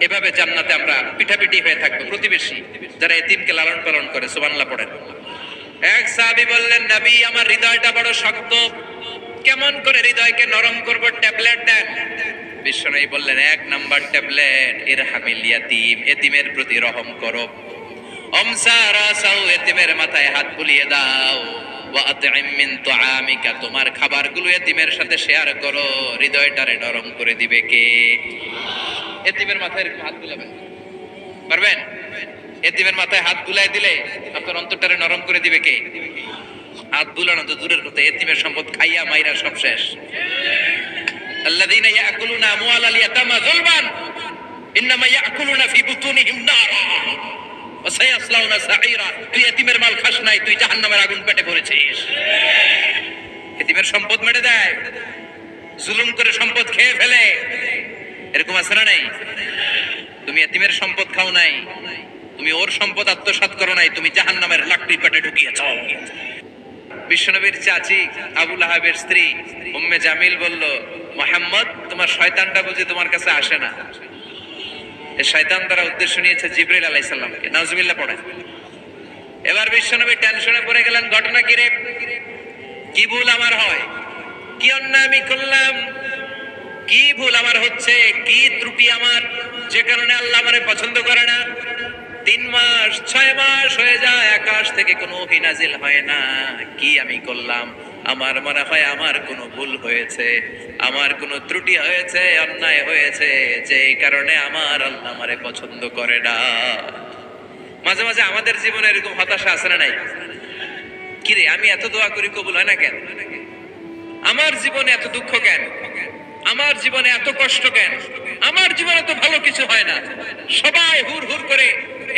এভাবে জান্নাতে আমরা পিঠাপিঠি হয়ে থাকব। প্রতিবেশী যারা এতিমকে লালন পালন করে, সুবহানাল্লাহ পড়েন। এক সাহাবী বললেন, নবী, আমার হৃদয়টা বড় শক্ত। কেমন করে হৃদয়কে নরম করব? ট্যাবলেট দেন। বিশ্বনবী বললেন, এক নাম্বার ট্যাবলেট, ইরহামিল ইয়াতিম, এতিমের প্রতি রহম করো। এতিমের মাথায় হাত বুলিয়ে দাও। তোমার খাবারগুলো এতিমের সাথে শেয়ার করো। হৃদয়টারে নরম করে দিবে কে? এতিমের মাথায় এরকম হাত বুলাবেন। পারবেন? এতিমের মাথায় হাত বুলাই দিলে আপনার অন্তরটারে নরম করে দিবে কে? হাত বুলানো তো দূরের কথা, এতিমের সম্পদ খাইয়া মাইরা সব শেষ। ইয়াকুলুনা আমওয়ালাল ইয়াতামা যুলমান, ইন্নামা ইয়াকুলুনা ফি বুতুনিহিম নারা, ওয়া সায়াসলাউনা সাঈরা। তুই এতিমের মাল খাস নাই, তুই জাহান্নামের আগুন পেটে ভরেছিস। এতিমের সম্পদ মেরে দেয়, জুলুম করে সম্পদ খেয়ে ফেলে। এরকম আছে না নাই? তুমি এতিমের সম্পদ খাও নাই, তুমি ওর সম্পদ আত্মসাৎ করো নাই, তুমি জাহান্নামের লাকড়ি পেটে ঢুকিয়েছ বিশ্বনবীর চাচি আবুল আহাবের স্ত্রী উম্মে জামিল বলল, মোহাম্মদ, তোমার শয়তানটা বুঝি তোমার কাছে আসে না। শয়তান দ্বারা উদ্দেশ্য নিয়েছে জিবরিল আলাইসাল্লামকে নাউজুবিল্লাহ পড়ে। এবার বিশ্বনবী টেনশনে পড়ে গেলেন, ঘটনা কি রে? কি ভুল আমার হয়? কি অন্যায় আমি করলাম? কি ভুল আমার হচ্ছে? কি ত্রুটি আমার? যে কারণে আল্লাহ আমারে পছন্দ করে না। তিন মাস, ছয় মাস হয়ে যায়, আকাশ থেকে কোনো ওহী নাজিল হয় না। কি আমি করলাম? আমার মনে হয় আমার কোনো ভুল হয়েছে। আমার কোনো ত্রুটি হয়েছে, অন্যায় হয়েছে। যে কারণে আমার আল্লাহ আমারে পছন্দ করে না। মাঝে মাঝে আমাদের জীবনে এরকম হতাশা আছে না নাই? কিরে, আমি এত দোয়া করি কবুল হয় না কেন? আমার জীবনে এত দুঃখ কেন? আমার জীবনে এত কষ্ট কেন? আমার জীবনে তো ভালো কিছু হয় না। সবাই হুর হুর করে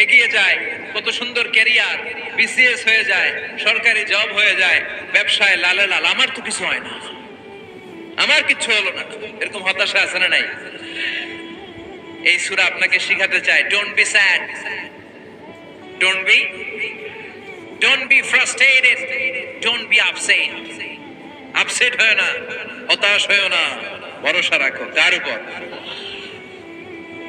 এগিয়ে যায়। কত সুন্দর ক্যারিয়ার, বিসিএস হয়ে যায়, সরকারি জব হয়ে যায়, ব্যবসায় লালে লাল, আমার তো কিছু হয় না। আমার কিচ্ছু হলো না। এরকম হতাশা আছে না নাই? এই সুরা আপনাকে শিখাতে চায় don't be sad don't be don't be frustrated don't be upset upset হয় না, হতাশ হয়েও না। ভরসা রাখো কার উপর।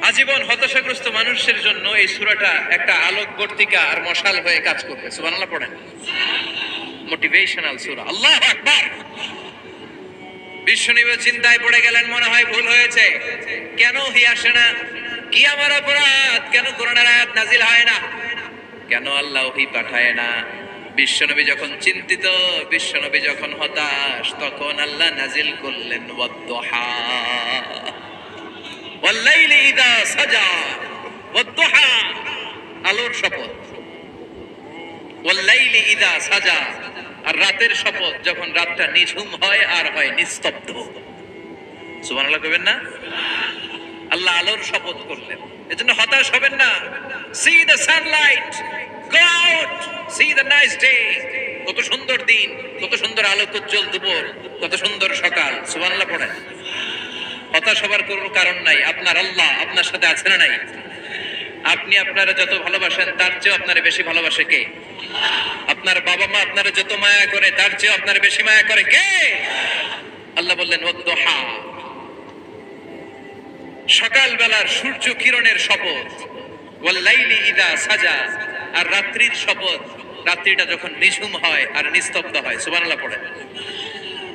আজীবন হতাশাগ্রস্ত মানুষের জন্য এই সুরাটা একটা আলোক বর্তিকা আর মশাল হয়ে কাজ করবে। সুবহানাল্লাহ, পড়েন। মোটিভেশনাল সুরা। আল্লাহ আকবার! বিশ্বনবী চিন্তায় পড়ে গেলেন, মনে হয় ভুল হয়েছে। কেন হি আসে না? কি আমার অপরাধ? কেন কোরআনের আয়াত নাজিল হয় না? কেন আল্লাহ ওহি পাঠায় না? বিশ্বনবী যখন চিন্তিত, বিশ্বনবী যখন হতাশ, তখন আল্লাহ নাজিল করলেন আলোর শপথ। ইদা সাজা, আর রাতের শপথ যখন রাতটা নিঝুম হয়, আর হয় নিস্তব্ধ। সুবহানাল্লাহ কইবেন না? আল্লাহ আলোর শপথ করলেন। এজন্য হতাশ হবেন না। See the sunlight go see the nice day কত সুন্দর দিন, কত সুন্দর আলোক উজ্জ্বল দুপুর, কত সুন্দর সকাল, সুবহানাল্লাহ পড়েন। হতাশ হবার কোনো কারণ নাই। আপনার আল্লাহ আপনার সাথে আছে না নাই? আপনি আপনারা যত ভালোবাসেন, তার চেয়ে আপনারা বেশি ভালোবাসে কে? আপনার বাবা মা আপনারা যত মায়া করে, তার চেয়ে আপনারা বেশি মায়া করে কে? আল্লাহ বললেন ওদ্দোহা সকালবেলার সূর্য কিরণের শপথ। ওয়াল্লাইলি ইদা সাজা। আর রাত্রির শপথ, রাত্রিটা যখন নিঝুম হয় আর নিস্তব্ধ হয়, সুবহানাল্লাহ পড়ে।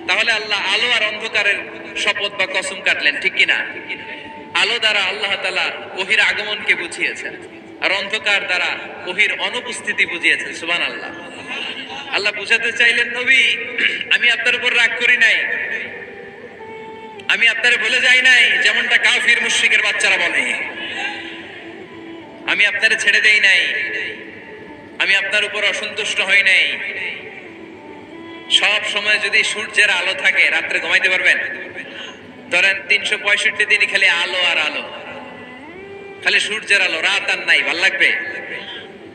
তাহলে আল্লাহ আলো আর অন্ধকারের শপথ বা কসম কাটলেন, ঠিক কিনা? আলো দ্বারা আল্লাহ তালা ওহির আগমনকে বুঝিয়েছেন, আর অন্ধকার দ্বারা ওহির অনুপস্থিতি বুঝিয়েছেন সুবান আল্লাহ আল্লাহ বুঝাতে চাইলেন, নবী, আমি আপনার উপর রাগ করি নাই। আমি আপনারে বলে যাই নাই, যেমনটা কাফির মুশরিকের বাচ্চারা বলে। আমি আপনারে ছেড়ে দেই নাই। আমি আপনার উপর অসন্তুষ্ট হই নাই। সব সময় যদি সূর্যের আলো থাকে, রাত্রে ঘুমাইতে পারবেন? ধরেন তিনশো পঁয়ষট্টি দিনই খালি আলো আর আলো। খালি সূর্যের আলো, রাত আর নাই, ভালো লাগবে?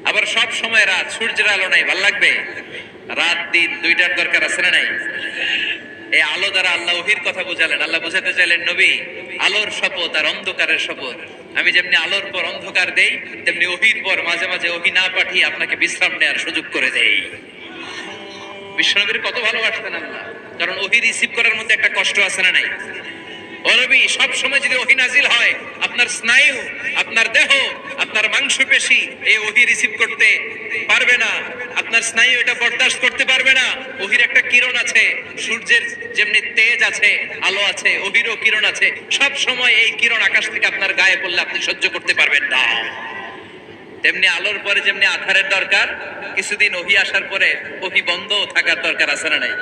আবার সব সময় রাত, সূর্যের আলো নাই, ভালো লাগবে? রাত, দিন, দুইটার দরকার আছে না নাই? এই আলো দ্বারা আল্লাহ ওহির কথা বুঝালেন, আল্লাহ বুঝাতে চাইলেন, নবী আলোর শপথ আর অন্ধকারের শপথ। আমি যেমনি আলোর পর অন্ধকার দেই, তেমনি ওহির পর মাঝে মাঝে ওহি না পাঠিয়ে আপনাকে বিশ্রাম নেওয়ার সুযোগ করে দেই। বিশ্বনবীর কত ভালোবাসতেন আল্লাহ। কারণ ওহি রিসিভ করার মধ্যে একটা কষ্ট আছে না নাই? অরবি সব সময় যদি ওহি নাজিল হয়, আপনার স্নায়ু, আপনার দেহ, আপনার মাংসপেশি, এই ওহি রিসিভ করতে স্নায়ু এটা বরদাস্ত করতে পারবে না। ওহির একটা কিরণ আছে, সূর্যের যেমনি তেজ আছে, আলো আছে ওহিরও কিরণ আছে। সব সময় এই কিরণ আকাশ থেকে আপনার গায়ে পড়লে আপনি সহ্য করতে পারবেন না। তেমনি আলোর পরে যেমনি আধারের দরকার, কিছুদিন ওহি আসার পরে ওহি বন্ধ থাকার দরকার আছে না নাই?